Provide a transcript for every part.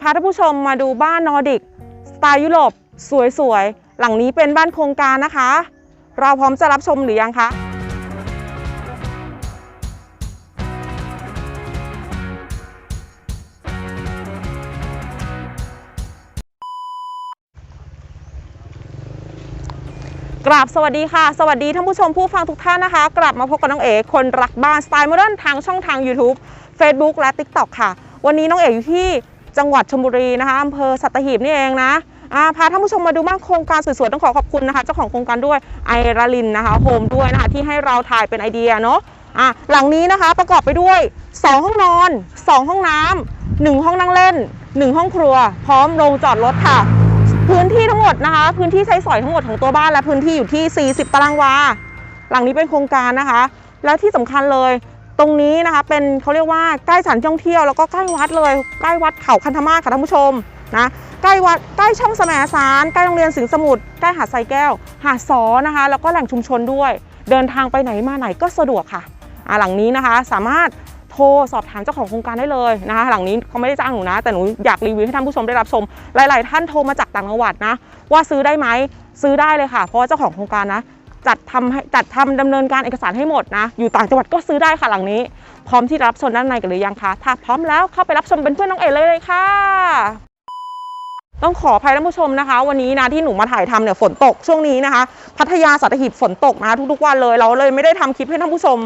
พาท่านผู้ชมมาดูบ้านนอร์ดิกสไตล์ยุโรปสวยๆ หลังนี้เป็นบ้านโครงการนะคะ เราพร้อมจะรับชมหรือยังคะกราบสวัสดีค่ะ สวัสดีท่านผู้ชมผู้ฟังทุกท่านนะคะ กลับมาพบกับน้องเอ๋คนรักบ้านสไตล์โมเดิร์นทางช่องทาง YouTube Facebook และ TikTok ค่ะ วันนี้น้องเอ๋อยู่ที่ จังหวัดชลบุรีนะคะอำเภอสัตหีบนี่เองนะอ่าพาท่านผู้ชมมาดูบ้านโครงการสวยๆ ต้องขอขอบคุณนะคะเจ้าของโครงการด้วยไอราลินนะคะโฮมด้วยนะคะที่ให้เราถ่ายเป็นไอเดียเนาะอะหลังนี้นะคะประกอบไปด้วย 2 ห้องนอน 2 ห้องน้ำหนึ่งห้องนั่งเล่น 1 ห้องครัว พร้อมโรงจอดรถค่ะ พื้นที่ทั้งหมดนะคะ พื้นที่ใช้สอยทั้งหมดของตัวบ้านและพื้นที่อยู่ที่ 40 ตารางวา หลังนี้เป็นโครงการนะคะ แล้วที่สำคัญเลย ตรงนี้นะคะเป็นเขาเรียกว่าใกล้สถานท่องเที่ยวแล้วก็ใกล้วัดเลยใกล้วัดเขาคันธมาศค่ะท่านผู้ชมนะใกล้วัดใกล้ช่องแสมสารใกล้โรงเรียนสิงสมุทรใกล้หาดไซแก้ว หาดสอนะคะ แล้วก็แหล่งชุมชนด้วย เดินทางไปไหนมาไหนก็สะดวกค่ะหลังนี้นะคะสามารถโทรสอบถามเจ้าของโครงการได้เลยนะคะ หลังนี้เขาไม่ได้จ้างหนูนะ แต่หนูอยากรีวิวให้ท่านผู้ชมได้รับชม หลาย ๆ ท่านโทรมาจากต่างจังหวัดนะ ว่าซื้อได้ไหมซื้อได้เลยค่ะ เพราะว่าเจ้าของโครงการนะ จัดทำให้จัดทำดำเนินการเอกสารให้หมดนะ อยู่ต่างจังหวัดก็ซื้อได้ค่ะหลังนี้ พร้อมที่รับชมด้านในกันหรือยังคะ ถ้าพร้อมแล้วเข้าไปรับชมเป็นเพื่อนน้องเอ๋เลยเลยค่ะ ต้องขออภัยท่านผู้ชมนะคะ วันนี้นะที่หนูมาถ่ายทำเนี่ยฝนตกช่วงนี้นะคะ พัทยาสัตหีบฝนตกนะคะทุกๆวันเลยเราเลยไม่ได้ทำคลิปให้ท่านผู้ชม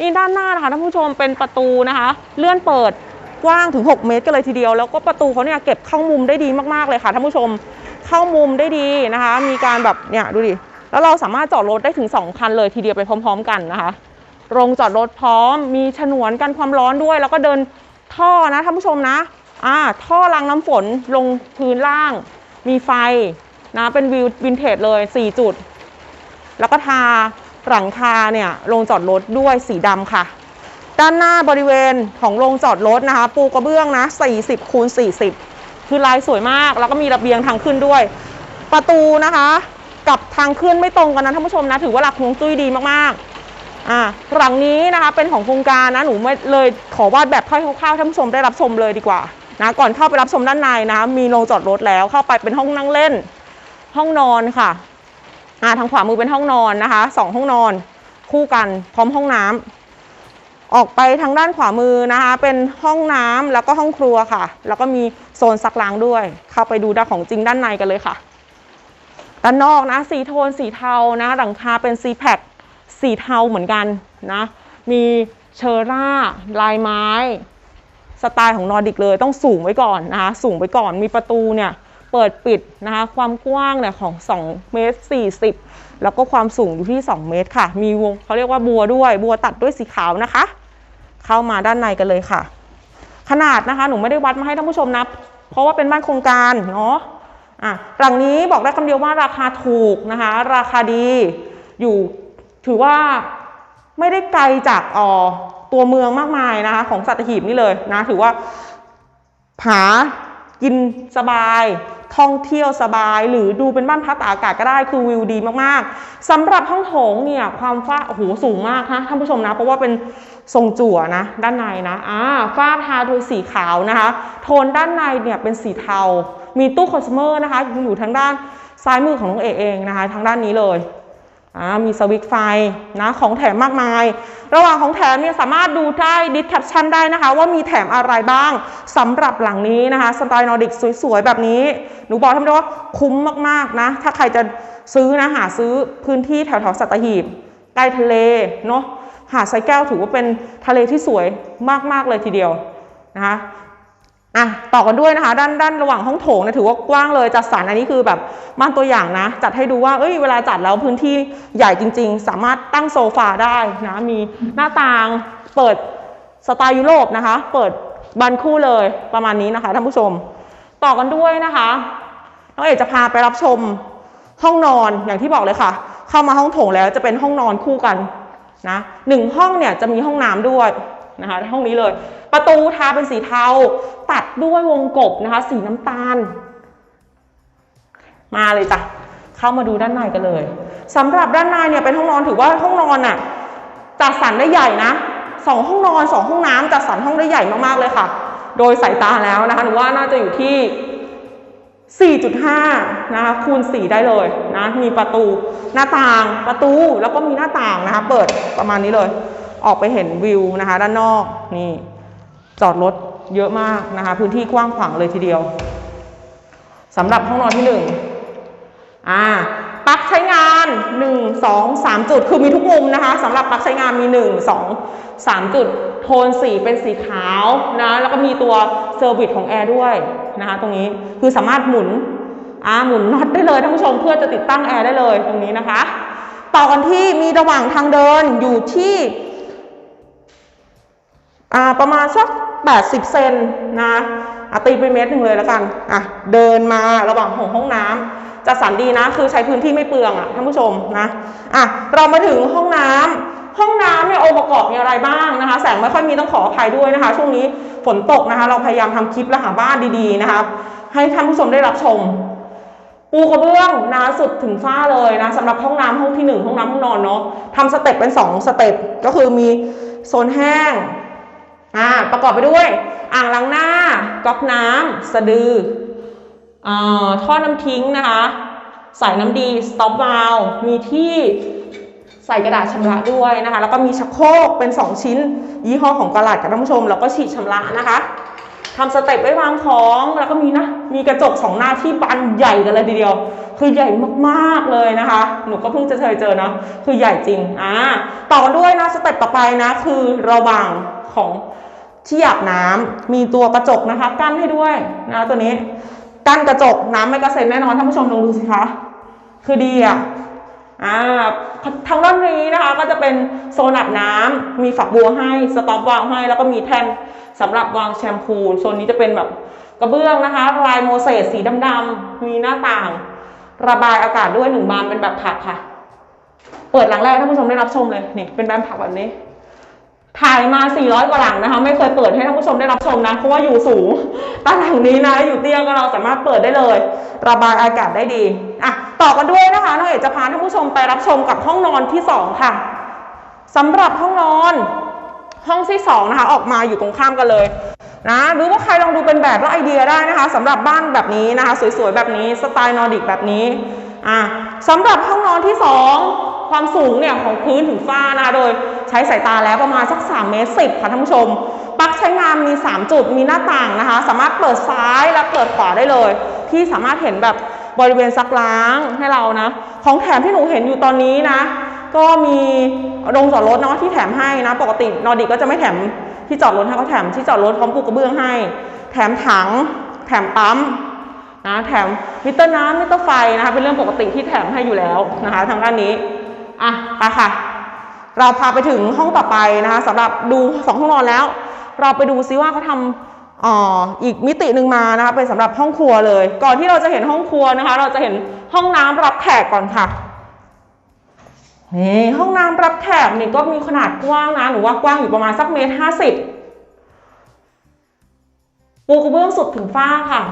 นี่ด้านหน้านะคะท่านผู้ชมเป็นประตูนะคะ เลื่อนเปิดกว้างถึง 6 เมตรกันเลยทีเดียว แล้วก็ประตูเขาเนี่ยเก็บเข้ามุมได้ดีมากๆเลยค่ะท่านผู้ชม เข้ามุมได้ดีนะคะ มีการแบบเนี่ยดูดิ แล้วเราสามารถจอดรถได้ถึง 2 คันเลยทีเดียวไปพร้อม ๆ กันนะคะ โรงจอดรถพร้อม มีฉนวนกันความร้อนด้วย แล้วก็เดินท่อนะท่านผู้ชมนะอ่าท่อรางน้ำฝนลงพื้นล่าง มีไฟนะเป็นวิววินเทจเลย 4 จุด แล้วก็ทาหลังคาเนี่ยโรงจอดรถด้วยสีดำค่ะ ด้านหน้าบริเวณของโรงจอดรถนะคะ ปูกระเบื้องนะ 40คูณ40 คือลายสวยมาก แล้วก็มีระเบียงทางขึ้นด้วย ประตูนะคะ กับทางขึ้นไม่ตรงกันนะท่านผู้ชมนะ ถือว่าหลักฮวงจุ้ยดีมากๆอ่าหลังนี้นะคะเป็นของโครงการนะหนูไม่เลยขอวาดแบบคร่าวๆท่านผู้ชมได้รับชมเลยดีกว่านะก่อนเข้าไปรับชมด้านในนะมีโรงจอดรถแล้วเข้าไปเป็นห้องนั่งเล่น ห้องนอนค่ะอ่าทางขวามือเป็นห้องนอนนะคะสองห้องนอนคู่กันพร้อมห้องน้ำออกไปทางด้านขวามือนะคะ เป็นห้องน้ำแล้วก็ห้องครัวค่ะ แล้วก็มีโซนซักล้างด้วย เข้าไปดูด้านของจริงด้านในกันเลยค่ะ ด้านนอกนะสีโทนสีเทานะหลังคาเป็นซีแพคสีเทาเหมือนกันนะมีเชอร่า ลายไม้ สไตล์ของนอร์ดิกเลยต้องสูงไว้ก่อนนะคะสูงไว้ก่อนมีประตูเนี่ยเปิดปิดนะคะความกว้างเนี่ยของ2เมตร40 แล้วก็ความสูงอยู่ที่ 2 เมตรค่ะ มีวงเขาเรียกว่าบัวด้วย บัวตัดด้วยสีขาวนะคะ เข้ามาด้านในกันเลยค่ะ ขนาดนะคะหนูไม่ได้วัดมาให้ท่านผู้ชมนะเพราะว่าเป็นบ้านโครงการเนาะ อะหลังนี้บอกได้คำเดียวว่าราคาถูกนะคะ ราคาดีอยู่ถือว่าไม่ได้ไกลจากออตัวเมืองมากมายนะคะ ของสัตหีบนี่เลยนะ ถือว่าผากินสบาย ท่องเที่ยวสบาย หรือดูเป็นบ้านพักตากอากาศก็ได้คือวิวดีมากๆสำหรับห้องโถงเนี่ยความฟ้าโอ้โหสูงมากนะท่านผู้ชมนะ เพราะว่าเป็นทรงจั่วนะ ด้านในนะอ่าฝ้าทาโดยสีขาวนะคะ โทนด้านในเนี่ยเป็นสีเทา มีตู้คอน sumer นะคะอยู่ทางด้านซ้ายมือของน้องเอเองนะคะทางด้านนี้เลยมีสวิตช์ไฟนะของแถมมากมาย ระหว่างของแถมเนี่ยสามารถดูได้ดิสแคปชั่นได้นะคะ ว่ามีแถมอะไรบ้างสำหรับหลังนี้นะคะสไตล์นอร์ดิกสวยๆ แบบนี้ หนูบอกท่านผู้ชมว่าคุ้มมากๆนะ ถ้าใครจะซื้อนะหาซื้อพื้นที่แถวๆสัตหีบใกล้ทะเลเนาะหาดไซแก้วถือว่าเป็นทะเลที่สวยมากๆเลยทีเดียวนะคะ อะต่อกันด้วยนะคะ ด้านด้านระหว่างห้องโถงเนี่ยถือว่ากว้างเลยจัดสรรอันนี้คือแบบบ้านตัวอย่างนะ จัดให้ดูว่าเอ้ยเวลาจัดแล้วพื้นที่ใหญ่จริง ๆ สามารถตั้งโซฟาได้นะมีหน้าต่างเปิดสไตล์ยุโรปนะคะ เปิดบานคู่เลยประมาณนี้นะคะท่านผู้ชม ต่อกันด้วยนะคะน้องเอกจะพาไปรับชมห้องนอนอย่างที่บอกเลยค่ะ เข้ามาห้องโถงแล้วจะเป็นห้องนอนคู่กันนะหนึ่งห้องเนี่ยจะมีห้องน้ำด้วย นะคะห้องนี้เลย ประตูทาเป็นสีเทา ตัดด้วยวงกบนะคะ สีน้ำตาล มาเลยจ้ะเข้ามาดูด้านในกันเลยสำหรับด้านในเนี่ยเป็นห้องนอนถือว่าห้องนอนน่ะจัดสรรได้ใหญ่นะสองห้องนอนสองห้องน้ำจัดสรรห้องได้ใหญ่มากๆเลยค่ะ โดยสายตาแล้วนะคะหนูว่าน่าจะอยู่ที่4.5 นะคะคูณ 4 ได้เลยนะ มีประตูหน้าต่างประตูแล้วก็มีหน้าต่างนะคะ เปิดประมาณนี้เลย ออกไปเห็นวิวนะคะ ด้านนอกนี่จอดรถเยอะมากนะคะ พื้นที่กว้างขวางเลยทีเดียวสำหรับห้องนอนที่หนึ่งอ่าปลั๊กใช้งาน 1 2 3 จุด คือมีทุกมุมนะคะสำหรับปลั๊กใช้งานมี 1 2 3 จุด โทนสีเป็นสีขาวนะแล้วก็มีตัวเซอร์วิสของแอร์ด้วยนะคะตรงนี้คือสามารถหมุนอ่าหมุนน็อตได้เลยท่านผู้ชมเพื่อจะติดตั้งแอร์ได้เลยตรงนี้นะคะ ต่อกันที่มีระหว่างทางเดินอยู่ที่ ประมาณสัก 80 เซนนะอะตีไปเมตรหนึ่งเลยแล้วกันอะเดินมาระหว่างของห้องน้ำจะสันดีนะ คือใช้พื้นที่ไม่เปลืองอะท่านผู้ชมนะอะเรามาถึงห้องน้ำห้องน้ำเนี่ยองค์ประกอบมีอะไรบ้างนะคะ แสงไม่ค่อยมีต้องขออภัยด้วยนะคะ ช่วงนี้ฝนตกนะคะ เราพยายามทำคลิปและหาบ้านดีๆนะคะให้ท่านผู้ชมได้รับชม ปูกระเบื้องนะสุดถึงฝ้าเลยนะสำหรับห้องน้ำห้องที่หนึ่งห้องน้ำห้องนอนเนาะทำสเต็ปเป็นสองสเต็ปก็คือมีโซนแห้ง อ่าประกอบไปด้วย อ่างล้างหน้าก๊อกน้ำสะดืออ่าท่อน้ำทิ้งนะคะ สายน้ำดีสต็อปวาลมีที่ใส่กระดาษชำระด้วยนะคะ แล้วก็มีชักโครกเป็น 2 ชิ้น ยี่ห้อของกระดาษกับท่านผู้ชม แล้วก็ฉีดชำระนะคะทำสเต็ปไว้วางของแล้วก็มีนะมีกระจกสองหน้าที่บานใหญ่กันเลยทีเดียว คือใหญ่มากๆเลยนะคะ หนูก็เพิ่งจะเคยเจอเนาะคือใหญ่จริงอ่าต่อด้วยนะสเต็ปต่อไปนะ คือระว่างของที่อาบน้ำมีตัวกระจกนะคะ กั้นให้ด้วยนะตัวนี้ กั้นกระจกน้ำไม่กระเซ็นแน่นอนท่านผู้ชมลองดูสิคะคือดีอะอ่าทางด้านนี้นะคะก็จะเป็นโซนอาบน้ำมีฝักบัวให้สต็อปวางให้ แล้วก็มีแท่นสำหรับวางแชมพูโซนนี้จะเป็นแบบกระเบื้องนะคะลายโมเสสสีดำๆมีหน้าต่าง ระบายอากาศด้วยหนึ่งบานเป็นแบบผักค่ะ เปิดหลังแรกท่านผู้ชมได้รับชมเลยนี่เป็นแบบผักแบบนี้ ถ่ายมา 400 กว่าหลังนะคะ ไม่เคยเปิดให้ท่านผู้ชมได้รับชมนะ เพราะว่าอยู่สูงแตหลังนี้นะอยู่เตี้ยก็เราสามารถเปิดได้เลย ระบายอากาศได้ดีอะต่อกันด้วยนะคะน้องเอกจะพาท่านผู้ชมไปรับชมกับห้องนอนที่ 2 ค่ะสำหรับห้องนอนห้องที่2นะคะออกมาอยู่ตรงข้ามกันเลย นะหรือว่าใครลองดูเป็นแบบและไอเดียได้นะคะสำหรับบ้านแบบนี้นะคะสวยๆแบบนี้สไตล์นอร์ดิกแบบนี้อะสำหรับห้องนอนที่ 2 ความสูงเนี่ยของพื้นถึงฝ้านะโดยใช้สายตาแล้วประมาณสัก3เมตร10ค่ะท่านผู้ชมปลั๊กใช้งานมี 3 จุดมีหน้าต่างนะคะ สามารถเปิดซ้ายและเปิดขวาได้เลย ที่สามารถเห็นแบบบริเวณซักล้างให้เรานะ ของแถมที่หนูเห็นอยู่ตอนนี้นะ ก็มีโรงจอดรถเนาะที่แถมให้นะ ปกตินอร์ดิกก็จะไม่แถม ที่จอดรถให้เขาแถมที่จอดรถพร้อมปูกระเบื้องให้ แถมถัง แถมปั๊มนะแถมมิเตอร์น้ำมิเตอร์ไฟนะคะเป็นเรื่องปกติที่แถมให้อยู่แล้วนะคะทางด้านนี้อะไปค่ะ เราพาไปถึงห้องต่อไปนะคะสำหรับดูสองห้องนอนแล้ว เราไปดูซิว่าเขาทำอ่ออีกมิติหนึ่งมานะคะเป็นสำหรับห้องครัวเลย ก่อนที่เราจะเห็นห้องครัวนะคะ เราจะเห็นห้องน้ำรับแขกก่อนค่ะ นี่ห้องน้ำรับแขกนี่ก็มีขนาดกว้างนะหนูว่ากว้างอยู่ประมาณสักเมตรห้าสิบปูกระเบื้องสุดถึงฝ้าค่ะ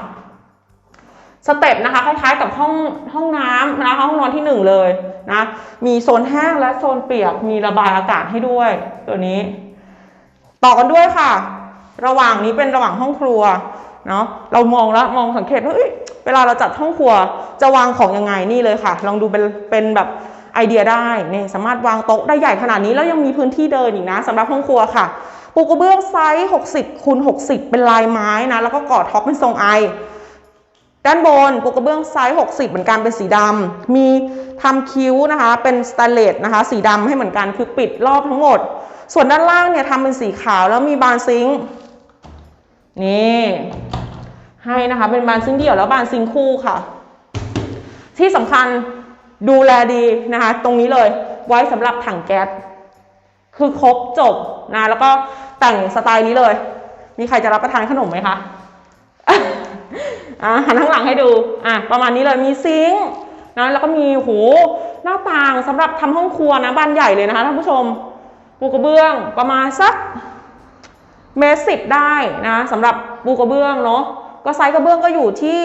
สเต็ปนะคะคล้ายๆกับห้องห้องน้ำนะคะห้องนอนที่หนึ่งเลยนะมีโซนแห้งและโซนเปียกมีระบายอากาศให้ด้วย ตัวนี้ ต่อกันด้วยค่ะ ระหว่างนี้เป็นระหว่างห้องครัวเนาะเรามองแล้วมองสังเกตว่าเอ้ยเวลาเราจัดห้องครัวจะวางของยังไงนี่เลยค่ะ ลองดูเป็นเป็นแบบ ไอเดียได้เนี่ยสามารถวางโต๊ะได้ใหญ่ขนาดนี้แล้วยังมีพื้นที่เดินอีกนะสำหรับห้องครัวค่ะปูกระเบื้องไซส์60คูณ60 เป็นลายไม้นะแล้วก็ก่อท็อปเป็นทรงไอด้านบนปูกระเบื้องไซส์60 เหมือนกันเป็นสีดำมีทำคิ้วนะคะเป็นสแตนเลสนะคะสีดำให้เหมือนกันคือปิดรอบทั้งหมด ส่วนด้านล่างเนี่ยทำเป็นสีขาวแล้วมีบานซิงค์นี่ให้นะคะเป็นบานซิงค์เดี่ยวแล้วบานซิงค์คู่ค่ะ ที่สำคัญ ดูแลดีนะคะ ตรงนี้เลยไว้สำหรับถังแก๊สคือครบจบนะแล้วก็แต่งสไตล์นี้เลย มีใครจะรับประทานขนมไหมคะอะหันข้างหลังให้ดูอะประมาณนี้เลยมีซิงค์นะแล้วก็มีโหหน้าต่างสำหรับทำห้องครัวนะบานใหญ่เลยนะคะท่านผู้ชมปูกระเบื้องประมาณสักเมตรสิบได้นะสำหรับปูกระเบื้องเนาะก็ไซส์กระเบื้องก็อยู่ที่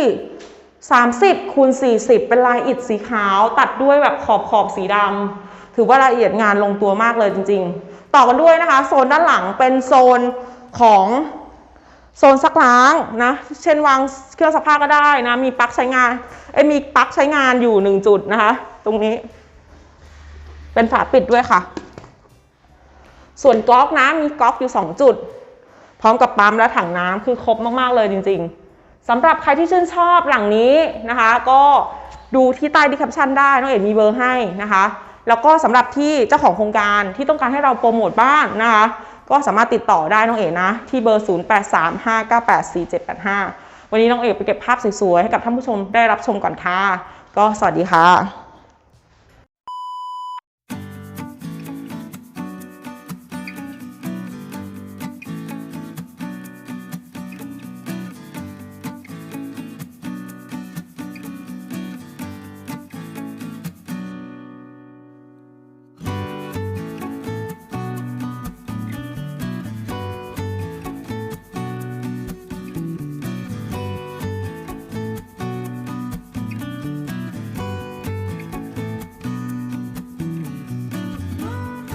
30คูณ40 เป็นลายอิฐสีขาว ตัดด้วยแบบขอบขอบสีดำถือว่าละเอียดงานลงตัวมากเลยจริง ๆ ต่อกันด้วยนะคะ โซนด้านหลังเป็นโซนของโซนซักล้างนะ เช่นวางเครื่องซักผ้าก็ได้นะ มีปลั๊กใช้งานเอ้มีปลั๊กใช้งานอยู่หนึ่งจุดนะคะ ตรงนี้ เป็นฝาปิดด้วยค่ะ ส่วนก๊อกนะมีก๊อกอยู่2จุด พร้อมกับปั๊มและถังน้ำคือครบมาก ๆ เลยจริง ๆ สำหรับใครที่ชื่นชอบหลังนี้นะคะ ก็ดูที่ใต้ดีแคปชั่นได้น้องเอ๋มีเบอร์ให้นะคะ แล้วก็สำหรับที่เจ้าของโครงการที่ต้องการให้เราโปรโมทบ้านนะคะ ก็สามารถติดต่อได้น้องเอ๋นะ ที่เบอร์ 0835984785 วันนี้น้องเอ๋ไปเก็บภาพสวยๆให้กับท่านผู้ชมได้รับชมก่อนค่ะ ก็สวัสดีค่ะ